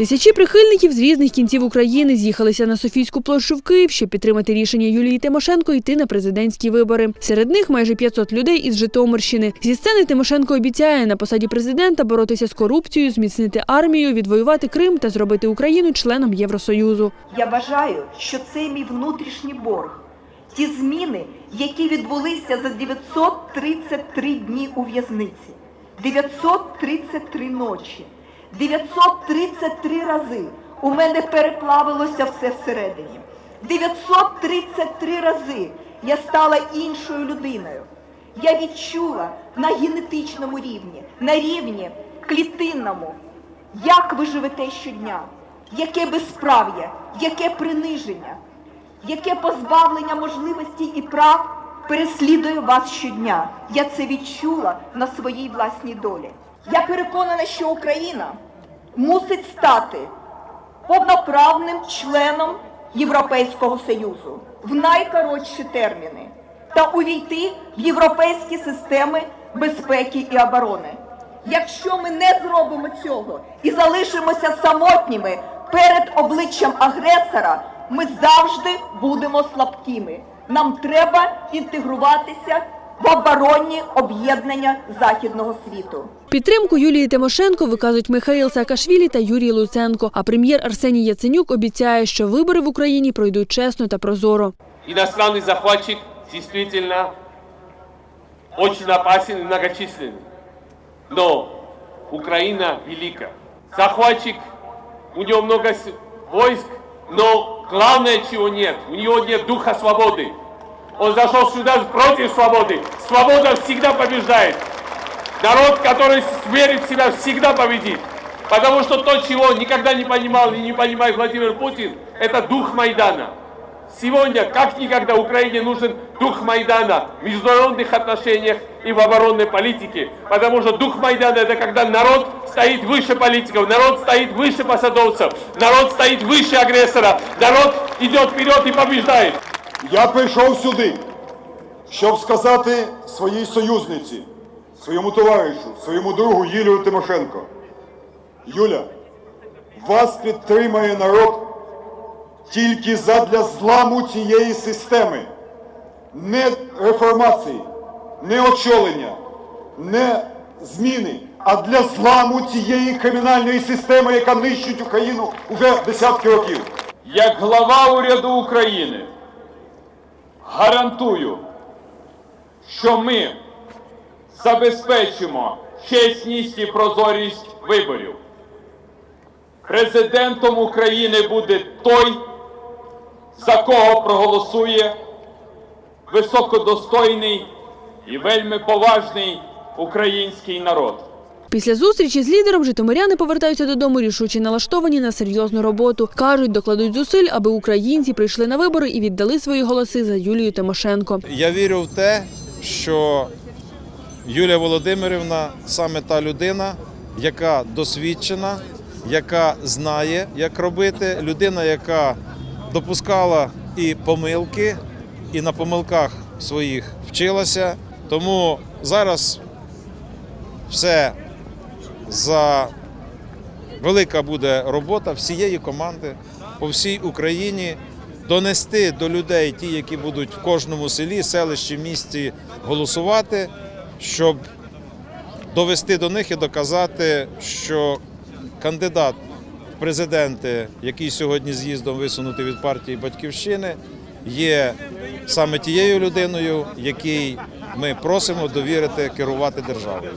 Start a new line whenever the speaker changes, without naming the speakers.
Тисячі прихильників з різних кінців України з'їхалися на Софійську площу в Київ, щоб підтримати рішення Юлії Тимошенко йти на президентські вибори. Серед них майже 500 людей із Житомирщини. Зі сцени Тимошенко обіцяє на посаді президента боротися з корупцією, зміцнити армію, відвоювати Крим та зробити Україну членом Євросоюзу.
Я вважаю, що це мій внутрішній борг. Ті зміни, які відбулися за 933 дні у в'язниці, 933 ночі, 933 рази у мене переплавилося все всередині. 933 рази я стала іншою людиною. Я відчула на генетичному рівні, на рівні клітинному, як ви живете щодня, яке безправ'я, яке приниження, яке позбавлення можливостей і прав переслідує вас щодня. Я це відчула на своїй власній долі. Я переконана, що Україна мусить стати повноправним членом Європейського Союзу в найкоротші терміни та увійти в європейські системи безпеки і оборони. Якщо ми не зробимо цього і залишимося самотніми перед обличчям агресора, ми завжди будемо слабкими. Нам треба інтегруватися в оборонні об'єднання західного світу.
Підтримку Юлії Тимошенко виказують Михаїл Саакашвілі та Юрій Луценко. А прем'єр Арсеній Яценюк обіцяє, що вибори в Україні пройдуть чесно та прозоро.
Иностранный захватчик действительно очень опасен и многочисленный. Но Украина велика. Захватчик, у него много с- войск, но главное, чего нет, у него нет духа свободы. Он зашел сюда против свободы. Свобода всегда побеждает. Народ, который верит в себя, всегда победит. Потому что то, чего никогда не понимал и не понимает Владимир Путин, это дух Майдана. Сегодня, как никогда, Украине нужен дух Майдана в международных отношениях и в оборонной политике. Потому что дух Майдана – это когда народ стоит выше политиков, народ стоит выше посадовцев, народ стоит выше агрессора, народ идет вперед и побеждает.
Я прийшов сюди, щоб сказати своїй союзниці, своєму товаришу, своєму другу Юлію Тимошенко. Юля, вас підтримає народ тільки задля зламу цієї системи. Не реформації, не очолення, не зміни, а для зламу цієї кримінальної системи, яка нищить Україну вже десятки років.
Як глава уряду України гарантую, що ми забезпечимо чесність і прозорість виборів. Президентом України буде той, за кого проголосує високодостойний і вельми поважний український народ.
Після зустрічі з лідером житомиряни повертаються додому рішучі налаштовані на серйозну роботу. Кажуть, докладуть зусиль, аби українці прийшли на вибори і віддали свої голоси за Юлію Тимошенко.
Я вірю в те, що Юлія Володимирівна саме та людина, яка досвідчена, яка знає, як робити, людина, яка допускала і помилки, і на помилках своїх вчилася. Тому зараз все за велика буде робота всієї команди по всій Україні донести до людей, ті, які будуть в кожному селі, селищі, місті голосувати, щоб довести до них і доказати, що кандидат в президенти, який сьогодні з'їздом висунутий від партії Батьківщини, є саме тією людиною, якій ми просимо довірити керувати державою.